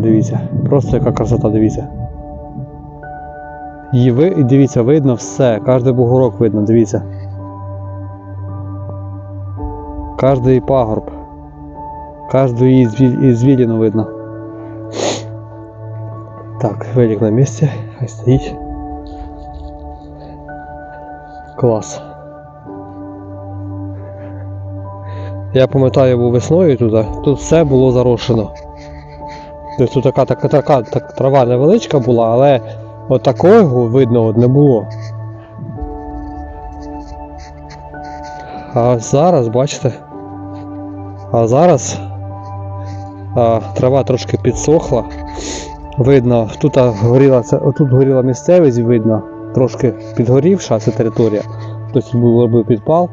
дивіться. Просто яка красота, дивіться. І ви, дивіться, видно все, кожний бугорок видно, дивіться. Кожний пагорб. Кожну її зві- видно. Так, велик на місці, хай стоїть. Клас. Я пам'ятаю, був весною туди, тут все було зарошено. Тобто тут така, така, така, так, трава невеличка була, але от такого видного не було. А зараз, бачите? А зараз а, трава трошки підсохла. Видно, тут горіла, це, отут горіла місцевість, видно, трошки підгорівша ця територія. Тобто був би підпал.